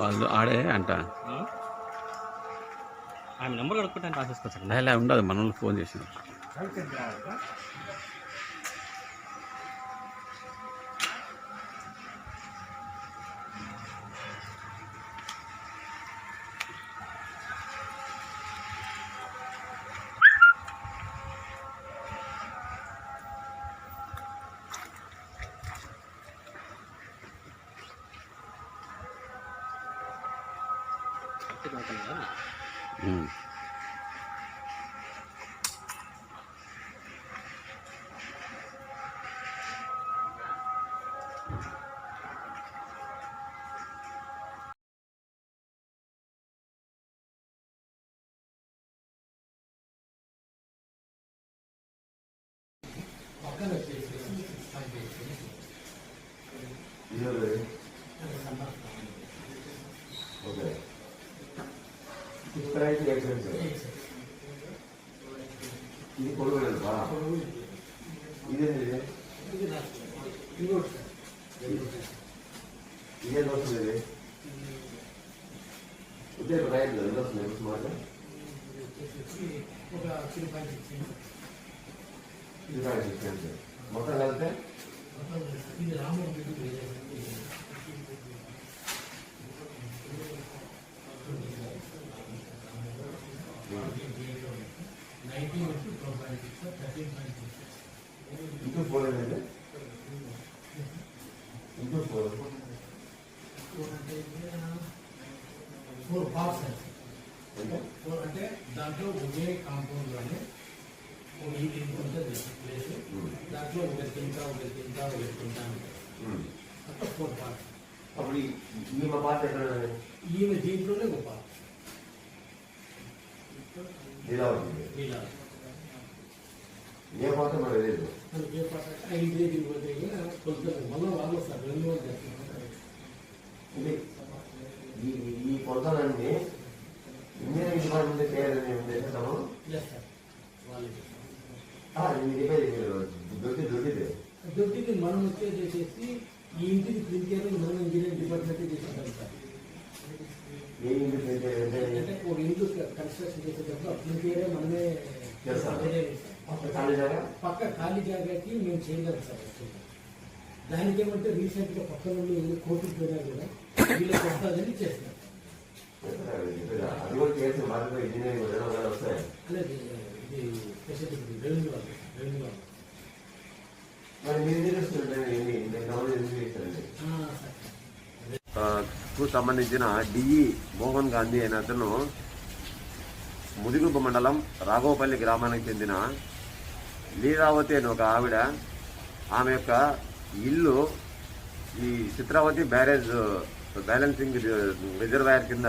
వాళ్ళు ఆడే అంట. ఆమె నెంబర్ కనుక్కుంటాను రాసేసుకోవచ్చు లే, లే ఉండదు మన వాళ్ళు ఫోన్ చేసిన ఉమ్. ఓకే ఇప్పుడైతే ఎక్సెన్స్ ఇది? పొడుగు ఇదేంటి ఇది. వస్తుంది ఇదే రైట్ ఎంత వస్తుంది సుమారు ఇది రైట్ సార్ మొత్తం కలిపితే? ఇంటూ ఫోర్ ఏంటంటే ఇంటూ ఫోర్ ఫోర్ బాక్స్ అంటే ఫోర్ అంటే దాంట్లో ఒకే కాంపౌండ్ లోనే ఒక ఇది ఇంత ఉంటుంది ప్లేస్ దాంట్లో ఒక తింటా ఒక తింటా ఒక తింటా ఉంటుంది ఉమ్. అట్లా ఫోర్ పార్ట్స్ అప్పుడు ఈ ఈ మా పాత్ర ఎక్కడ ఉన్నది? ఈమె దీంట్లోనే ఒక పార్ట్ వస్తారు రెండు వందలు చేస్తారు ఇది ఈ ఈ కొలతలన్నీ ఇంజనీరింగ్ డిపార్ట్మెంట్ చేయాలని మేము చేస్తాము? దొరికింది వాళ్ళు ఆ, మనం వచ్చే చేసేసి ఈ ఇంటికి ప్రింట్ మనం ఇంజనీరింగ్ డిపార్ట్మెంట్ చేసేస్తాం సార్. ఏ అంటే ఒక కన్స్ట్రక్షన్ చేసేటప్పుడు మనమే చేస్తాం. ఖాళీ జాగా? పక్క ఖాళీ జాగాకి మేము చేయలేము సార్. దానికి ఏమంటే రీసెంట్గా పక్క నుండి కోర్టుకు పోయినా కూడా వీళ్ళకి వస్తుందని అది కూడా చేసి ఇంజనీరింగ్ వస్తాయి ఇది స్పెషల్ రెవెన్యూ వాళ్ళు రెవెన్యూ వాళ్ళు. మరి మీరు ఏంటి? ఎందుకు చేస్తారండి. కు సంబంధించిన డిఈ మోహన్ గాంధీ అనే అతను ముదిగుబ్బ మండలం రాఘవపల్లి గ్రామానికి చెందిన లీలావతి అని ఒక ఆవిడ. ఆమె యొక్క ఇల్లు ఈ చిత్రావతి బ్యారేజ్ బ్యాలెన్సింగ్ రిజర్వాయర్ కింద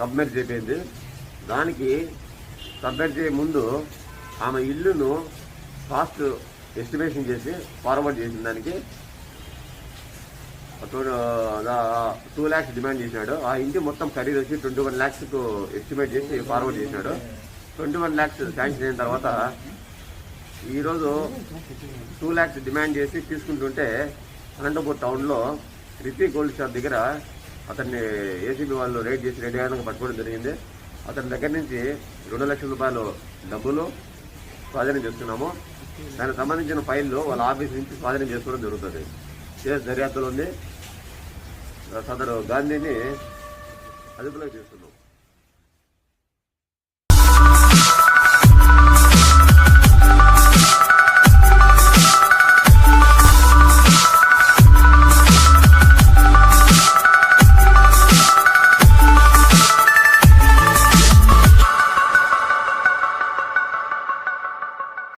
సబ్మెర్జ్ అయిపోయింది దానికి సబ్మెర్జ్ చేయ ముందు ఆమె ఇల్లును కాస్ట్ ఎస్టిమేషన్ చేసి ఫార్వర్డ్ చేసిన దానికి. టూ ల్యాక్స్ డిమాండ్ చేసినాడు ఆ ఇంటి మొత్తం ఖరీదు వచ్చి ట్వంటీ వన్ ల్యాక్స్ ఎస్టిమేట్ చేసి ఫార్వర్డ్ చేసినాడు ట్వంటీ వన్ ల్యాక్స్ శాంక్షన్ అయిన తర్వాత ఈరోజు టూ ల్యాక్స్ డిమాండ్ చేసి తీసుకుంటుంటే అనంతపూర్ టౌన్లో రితి గోల్డ్ షాప్ దగ్గర అతన్ని ఏసీబీ వాళ్ళు రైడ్ చేసి రెడీ అయ్యాక పట్టుకోవడం జరిగింది. అతని దగ్గర నుంచి రెండు లక్షల రూపాయలు డబ్బులు స్వాధీనం చేస్తున్నాము దానికి సంబంధించిన ఫైళ్ళు వాళ్ళ ఆఫీస్ నుంచి స్వాధీనం చేసుకోవడం జరుగుతుంది. కేసు దర్యాప్తులో ఉంది. సదరు గాంధీని అదుపులో చేస్తున్నారు